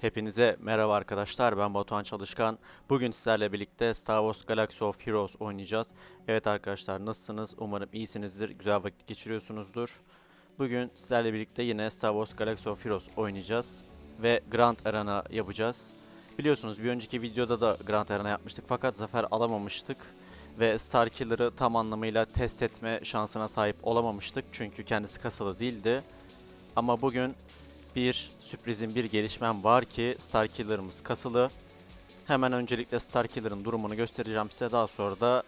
Hepinize merhaba arkadaşlar. Ben Batuhan Çalışkan. Bugün sizlerle birlikte Star Wars Galaxy of Heroes oynayacağız. Evet arkadaşlar nasılsınız? Umarım iyisinizdir. Güzel vakit geçiriyorsunuzdur. Bugün sizlerle birlikte yine Star Wars Galaxy of Heroes oynayacağız. Ve Grand Arena yapacağız. Biliyorsunuz bir önceki videoda da Grand Arena yapmıştık fakat zafer alamamıştık. Ve Starkiller'ı tam anlamıyla test etme şansına sahip olamamıştık. Çünkü kendisi kasalı değildi. Ama bugün bir sürprizin bir gelişmem var ki Starkiller'ımız kasılı. Hemen öncelikle Starkiller'ın durumunu göstereceğim size. Daha sonra da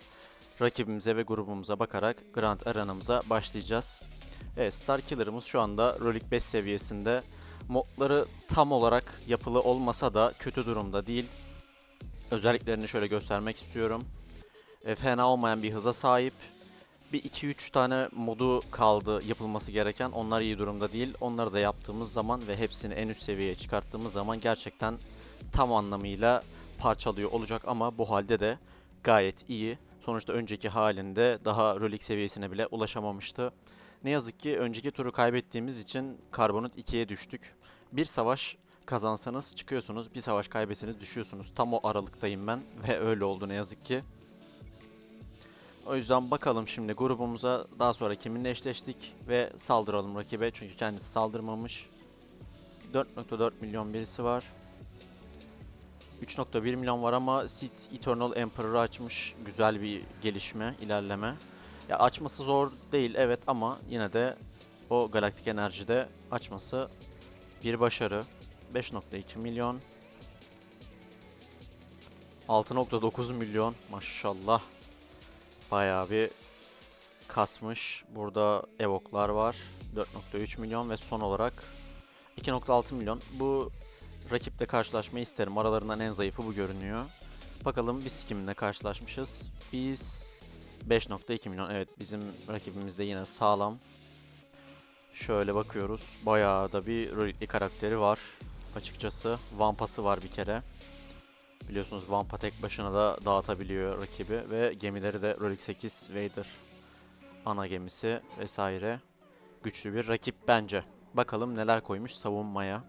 rakibimize ve grubumuza bakarak Grand Arena'mıza başlayacağız. Evet Starkiller'ımız şu anda Rolik 5 seviyesinde. Modları tam olarak yapılı olmasa da kötü durumda değil. Özelliklerini şöyle göstermek istiyorum. E, fena olmayan bir hıza sahip. Bir 2-3 tane modu kaldı yapılması gereken. Onlar iyi durumda değil. Onları da yaptığımız zaman ve hepsini en üst seviyeye çıkarttığımız zaman gerçekten tam anlamıyla parçalıyor olacak ama bu halde de gayet iyi. Sonuçta önceki halinde daha Rolik seviyesine bile ulaşamamıştı. Ne yazık ki önceki turu kaybettiğimiz için karbonat 2'ye düştük. Bir savaş kazansanız çıkıyorsunuz, bir savaş kaybetseniz düşüyorsunuz. Tam o aralıktayım ben ve öyle oldu ne yazık ki. O yüzden bakalım şimdi grubumuza daha sonra kiminle eşleştik ve saldıralım rakibe çünkü kendisi saldırmamış. 4.4 milyon birisi var. 3.1 milyon var ama Sith Eternal Emperor'ı açmış. Güzel bir gelişme, ilerleme. Ya açması zor değil evet ama yine de o galaktik enerjide açması bir başarı. 5.2 milyon. 6.9 milyon maşallah. Bayağı bir kasmış. Burada evoklar var. 4.3 milyon ve son olarak 2.6 milyon. Bu rakiple karşılaşmayı isterim. Aralarından en zayıfı bu görünüyor. Bakalım biz kiminle karşılaşmışız. Biz 5.2 milyon. Evet bizim rakibimiz de yine sağlam. Şöyle bakıyoruz. Bayağı da bir Rolikli karakteri var. Açıkçası Vampası var bir kere. Biliyorsunuz Vampa tek başına da dağıtabiliyor rakibi ve gemileri de Rolik 8 Vader ana gemisi vesaire güçlü bir rakip bence. Bakalım neler koymuş savunmaya.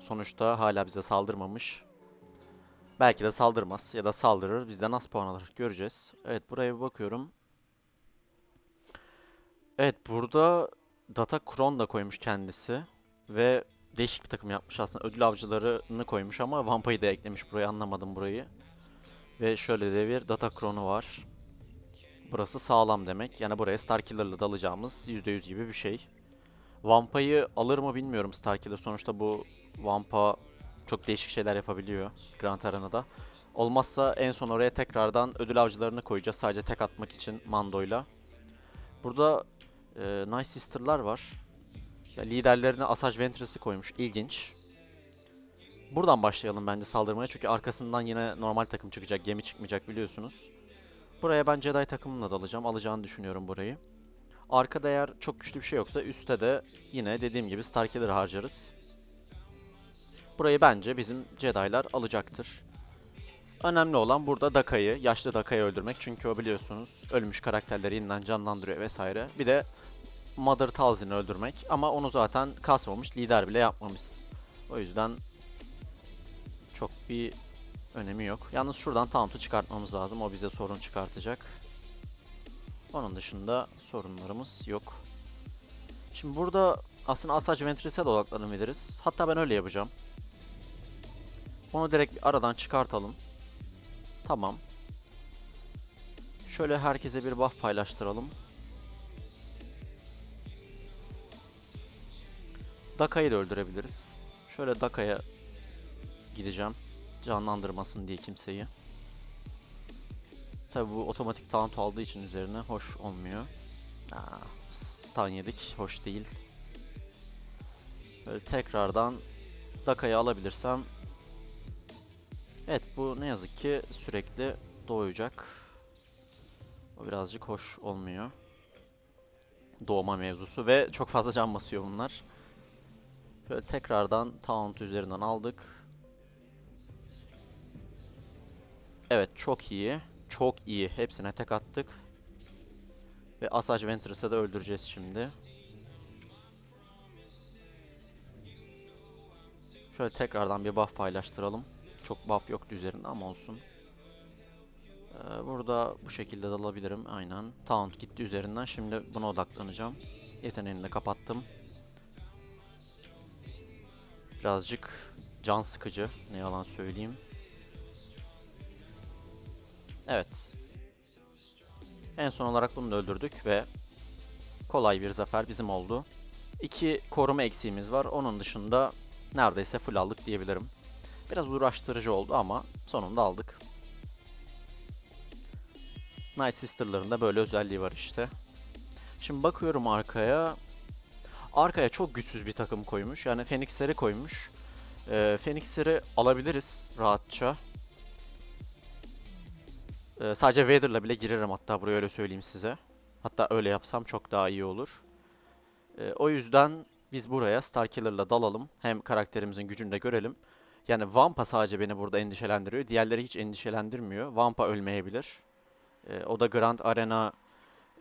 Sonuçta hala bize saldırmamış. Belki de saldırmaz ya da saldırır. Bizden az puan alır. Göreceğiz. Evet buraya bir bakıyorum. Evet burada Data Kron da koymuş kendisi. Ve değişik bir takım yapmış aslında. Ödül avcılarını koymuş ama Vampa'yı da eklemiş buraya. Anlamadım burayı. Ve şöyle de bir Data Kron'u var. Burası sağlam demek. Yani buraya Starkiller'la dalacağımız %100 gibi bir şey. Vampa'yı alır mı bilmiyorum Starkiller. Sonuçta bu Vampa çok değişik şeyler yapabiliyor Grand Arena'da. Olmazsa en son oraya tekrardan ödül avcılarını koyacağız. Sadece tek atmak için Mando'yla. Burada e, Nice Sister'lar var. Liderlerine Asajj Ventress'i koymuş. İlginç. Buradan başlayalım bence saldırmaya. Çünkü arkasından yine normal takım çıkacak. Gemi çıkmayacak biliyorsunuz. Buraya ben Jedi takımımla dalacağım. Alacağını düşünüyorum burayı. Arkada eğer çok güçlü bir şey yoksa üstte de yine dediğim gibi Starkiller harcarız. Burayı bence bizim Jedi'lar alacaktır. Önemli olan burada Daka'yı, yaşlı Daka'yı öldürmek. Çünkü o biliyorsunuz ölmüş karakterleri yeniden canlandırıyor vesaire. Bir de Mother Talzin'i öldürmek. Ama onu zaten kasmamış, lider bile yapmamış. O yüzden çok bir önemi yok. Yalnız şuradan Taunt'u çıkartmamız lazım. O bize sorun çıkartacak. Onun dışında sorunlarımız yok. Şimdi burada aslında Asajj Ventress'e de odaklanabiliriz. Hatta ben öyle yapacağım. Onu direkt bir aradan çıkartalım. Tamam. Şöyle herkese bir buff paylaştıralım. Daka'yı da öldürebiliriz. Şöyle Daka'ya gideceğim. Canlandırmasın diye kimseyi. Tabi bu otomatik taunt aldığı için üzerine hoş olmuyor. Aa, stun yedik. Hoş değil. Böyle tekrardan Daka'yı alabilirsem Evet bu ne yazık ki sürekli doğacak. O birazcık hoş olmuyor. Doğma mevzusu ve çok fazla can basıyor bunlar. Böyle tekrardan Taunt üzerinden aldık. Evet çok iyi. Çok iyi. Hepsine tek attık. Ve Asajj Ventress'ı da öldüreceğiz şimdi. Şöyle tekrardan bir buff paylaştıralım. Çok buff yoktu üzerinde ama olsun. Ee, burada bu şekilde dalabilirim. Aynen. Taunt gitti üzerinden. Şimdi buna odaklanacağım. Yeteneğini de kapattım. Birazcık can sıkıcı. Ne yalan söyleyeyim. Evet. En son olarak bunu da öldürdük ve kolay bir zafer bizim oldu. İki koruma eksiğimiz var. Onun dışında neredeyse full aldık diyebilirim. Biraz uğraştırıcı oldu ama sonunda aldık. Night Sister'ların da böyle özelliği var işte. Şimdi bakıyorum arkaya. Arkaya çok güçsüz bir takım koymuş. Yani Phoenix'leri koymuş. Ee, Phoenix'leri alabiliriz rahatça. Ee, sadece Vader'la bile girerim hatta buraya öyle söyleyeyim size. Hatta öyle yapsam çok daha iyi olur. Ee, o yüzden biz buraya Starkiller'la dalalım. Hem karakterimizin gücünü de görelim. Yani Vampa sadece beni burada endişelendiriyor. Diğerleri hiç endişelendirmiyor. Vampa ölmeyebilir. Ee, o da Grand Arena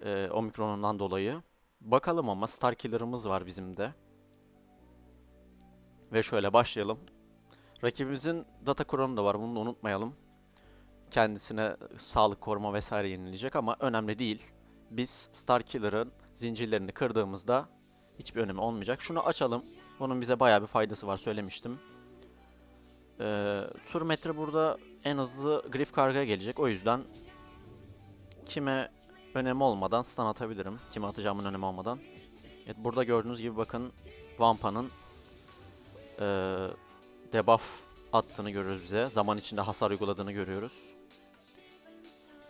e, Omikron'undan dolayı. Bakalım ama Starkiller'ımız var bizim de. Ve şöyle başlayalım. Rakibimizin Data Chrono da var. Bunu da unutmayalım. Kendisine sağlık koruma vesaire yenilecek ama önemli değil. Biz Starkiller'ın zincirlerini kırdığımızda hiçbir önemi olmayacak. Şunu açalım. Bunun bize bayağı bir faydası var söylemiştim. Ee, Turmetre burada en hızlı Griff kargaya gelecek. O yüzden kime önemi olmadan stun atabilirim. Kime atacağımın önemi olmadan. Evet, burada gördüğünüz gibi bakın Vampa'nın ee, debuff attığını görüyoruz bize. Zaman içinde hasar uyguladığını görüyoruz.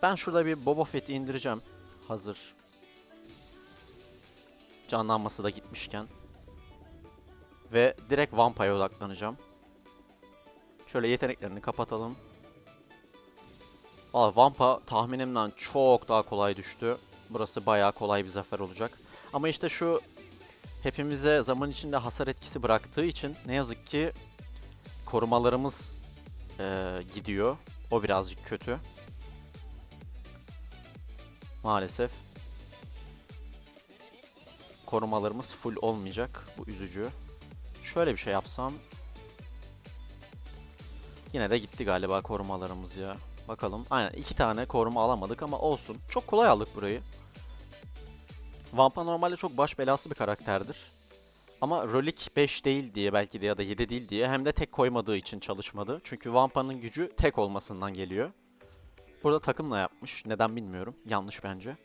Ben şurada bir Boba Fett'i indireceğim. Hazır. Canlanması da gitmişken. Ve direkt Vampa'ya odaklanacağım. Şöyle yeteneklerini kapatalım. Valla Vampa tahminimden çok daha kolay düştü. Burası bayağı kolay bir zafer olacak. Ama işte şu hepimize zaman içinde hasar etkisi bıraktığı için ne yazık ki korumalarımız eee, gidiyor. O birazcık kötü. Maalesef. Korumalarımız full olmayacak. Bu üzücü. Şöyle bir şey yapsam. Yine de gitti galiba korumalarımız ya. Bakalım. Aynen iki tane koruma alamadık ama olsun. Çok kolay aldık burayı. Vampa normalde çok baş belası bir karakterdir. Ama Rolik 5 değil diye belki de ya da 7 değil diye hem de tek koymadığı için çalışmadı. Çünkü Vampa'nın gücü tek olmasından geliyor. Burada takımla yapmış. Neden bilmiyorum. Yanlış bence.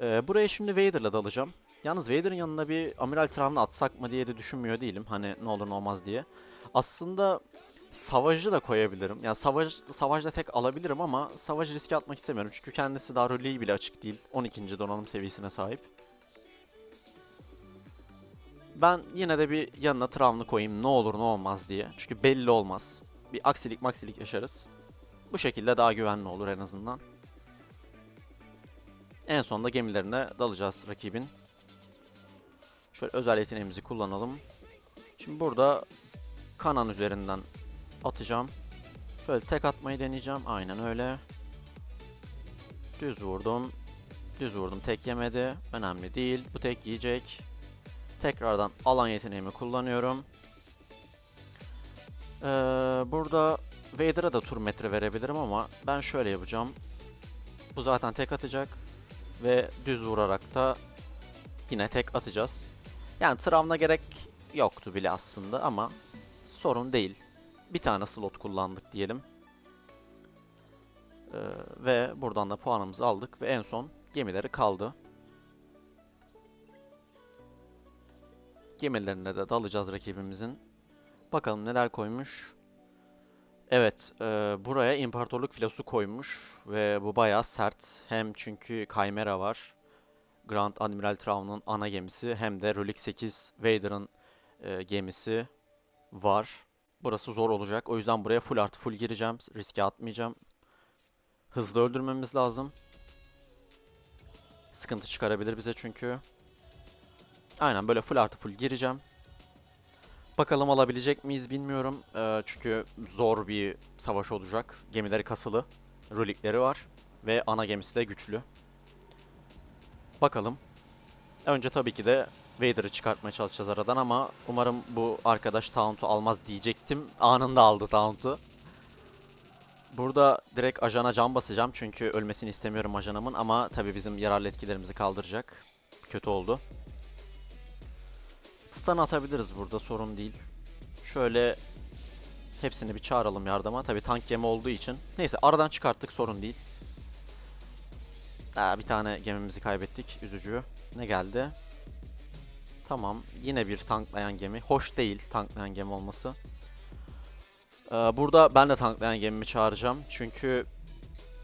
Ee, buraya şimdi Vader'la dalacağım. Yalnız Vader'ın yanına bir Amiral Traun'u atsak mı diye de düşünmüyor değilim. Hani ne olur ne olmaz diye. Aslında Savaj'ı da koyabilirim. Yani Savaj, Savaj'da tek alabilirim ama Savaj'ı riske atmak istemiyorum. Çünkü kendisi daha bile açık değil. 12. donanım seviyesine sahip. Ben yine de bir yanına Traun'u koyayım ne olur ne olmaz diye. Çünkü belli olmaz. Bir aksilik maksilik yaşarız. Bu şekilde daha güvenli olur en azından. En sonunda gemilerine dalacağız rakibin. Şöyle özel yeteneğimizi kullanalım. Şimdi burada Kanan üzerinden atacağım. Şöyle tek atmayı deneyeceğim. Aynen öyle. Düz vurdum. Düz vurdum. Tek yemedi. Önemli değil. Bu tek yiyecek. Tekrardan alan yeteneğimi kullanıyorum. Ee, burada Vader'a da tur metre verebilirim ama ben şöyle yapacağım. Bu zaten tek atacak ve düz vurarak da yine tek atacağız. Yani travna gerek yoktu bile aslında ama sorun değil. Bir tane slot kullandık diyelim. Ee, ve buradan da puanımızı aldık ve en son gemileri kaldı. Gemilerine de dalacağız rakibimizin. Bakalım neler koymuş. Evet, e, buraya imparatorluk filosu koymuş ve bu bayağı sert. Hem çünkü Chimera var. Grand Admiral Thrawn'un ana gemisi hem de Rolik 8 Vader'ın e, gemisi var. Burası zor olacak. O yüzden buraya full artı full gireceğim. Riske atmayacağım. Hızlı öldürmemiz lazım. Sıkıntı çıkarabilir bize çünkü. Aynen böyle full artı full gireceğim. Bakalım alabilecek miyiz bilmiyorum. Ee, çünkü zor bir savaş olacak. Gemileri kasılı. Rolikleri var. Ve ana gemisi de güçlü. Bakalım. Önce tabii ki de Vader'ı çıkartmaya çalışacağız aradan ama umarım bu arkadaş Taunt'u almaz diyecektim. Anında aldı Taunt'u. Burada direkt ajana can basacağım çünkü ölmesini istemiyorum ajanımın ama tabii bizim yararlı etkilerimizi kaldıracak. Kötü oldu. Stun atabiliriz burada sorun değil. Şöyle hepsini bir çağıralım yardıma. Tabii tank gemi olduğu için. Neyse aradan çıkarttık sorun değil. Aa, bir tane gemimizi kaybettik. Üzücü. Ne geldi? Tamam. Yine bir tanklayan gemi. Hoş değil tanklayan gemi olması. Ee, burada ben de tanklayan gemimi çağıracağım. Çünkü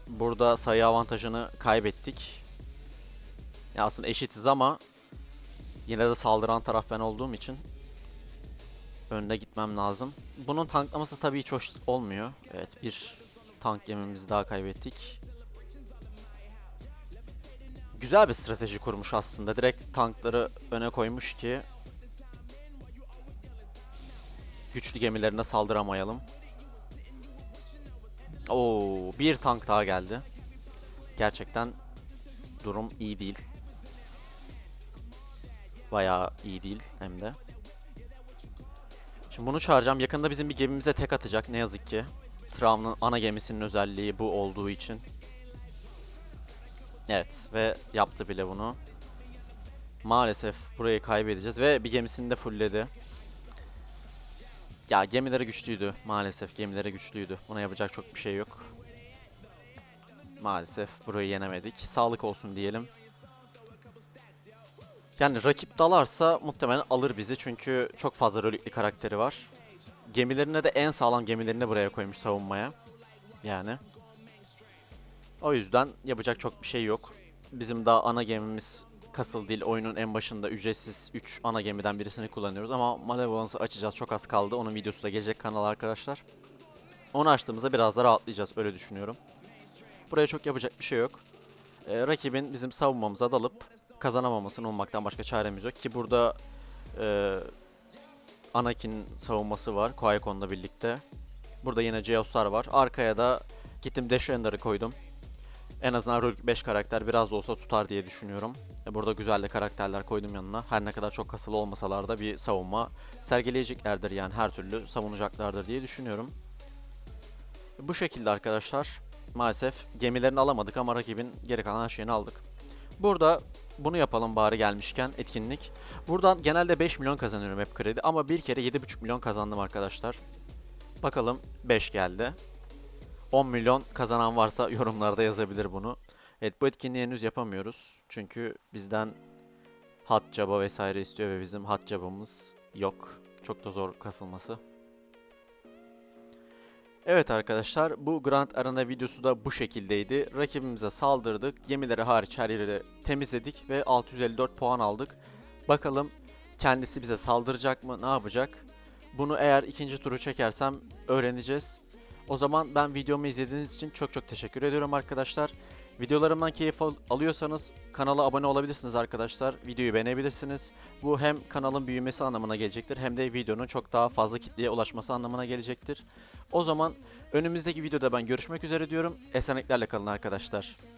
burada sayı avantajını kaybettik. Ya aslında eşitiz ama yine de saldıran taraf ben olduğum için önde gitmem lazım. Bunun tanklaması tabii hiç hoş olmuyor. Evet bir tank gemimizi daha kaybettik. Güzel bir strateji kurmuş aslında. Direkt tankları öne koymuş ki güçlü gemilerine saldıramayalım. Oo, bir tank daha geldi. Gerçekten durum iyi değil. Bayağı iyi değil hem de. Şimdi bunu çağıracağım. Yakında bizim bir gemimize tek atacak ne yazık ki. Trav'ın ana gemisinin özelliği bu olduğu için. Evet ve yaptı bile bunu. Maalesef burayı kaybedeceğiz ve bir gemisini de fullledi. Ya gemileri güçlüydü. Maalesef gemileri güçlüydü. Buna yapacak çok bir şey yok. Maalesef burayı yenemedik. Sağlık olsun diyelim. Yani rakip dalarsa muhtemelen alır bizi çünkü çok fazla rolükli karakteri var. Gemilerine de en sağlam gemilerini buraya koymuş savunmaya. Yani. O yüzden yapacak çok bir şey yok. Bizim daha ana gemimiz kasıl değil. Oyunun en başında ücretsiz 3 ana gemiden birisini kullanıyoruz ama Malevolance'ı açacağız. Çok az kaldı. Onun videosu da gelecek kanala arkadaşlar. Onu açtığımızda biraz daha rahatlayacağız. Öyle düşünüyorum. Buraya çok yapacak bir şey yok. Ee, rakibin bizim savunmamıza dalıp kazanamamasını olmaktan başka çaremiz yok ki burada e, Anakin savunması var Qui-Gon'la birlikte. Burada yine Geostar var. Arkaya da gittim Render'ı koydum. En azından rol 5 karakter biraz da olsa tutar diye düşünüyorum. E, Burada güzel de karakterler koydum yanına. Her ne kadar çok kasılı olmasalar da bir savunma sergileyeceklerdir yani her türlü savunacaklardır diye düşünüyorum. Bu şekilde arkadaşlar. Maalesef gemilerini alamadık ama rakibin geri kalan her şeyini aldık. Burada bunu yapalım bari gelmişken etkinlik. Buradan genelde 5 milyon kazanıyorum hep kredi ama bir kere 7,5 milyon kazandım arkadaşlar. Bakalım 5 geldi. 10 milyon kazanan varsa yorumlarda yazabilir bunu. Evet bu etkinliği henüz yapamıyoruz. Çünkü bizden hat caba vesaire istiyor ve bizim hat cabamız yok. Çok da zor kasılması. Evet arkadaşlar bu Grand Arena videosu da bu şekildeydi. Rakibimize saldırdık. Gemileri hariç her yeri temizledik ve 654 puan aldık. Bakalım kendisi bize saldıracak mı? Ne yapacak? Bunu eğer ikinci turu çekersem öğreneceğiz. O zaman ben videomu izlediğiniz için çok çok teşekkür ediyorum arkadaşlar. Videolarımdan keyif al- alıyorsanız kanala abone olabilirsiniz arkadaşlar. Videoyu beğenebilirsiniz. Bu hem kanalın büyümesi anlamına gelecektir hem de videonun çok daha fazla kitleye ulaşması anlamına gelecektir. O zaman önümüzdeki videoda ben görüşmek üzere diyorum. Esenliklerle kalın arkadaşlar.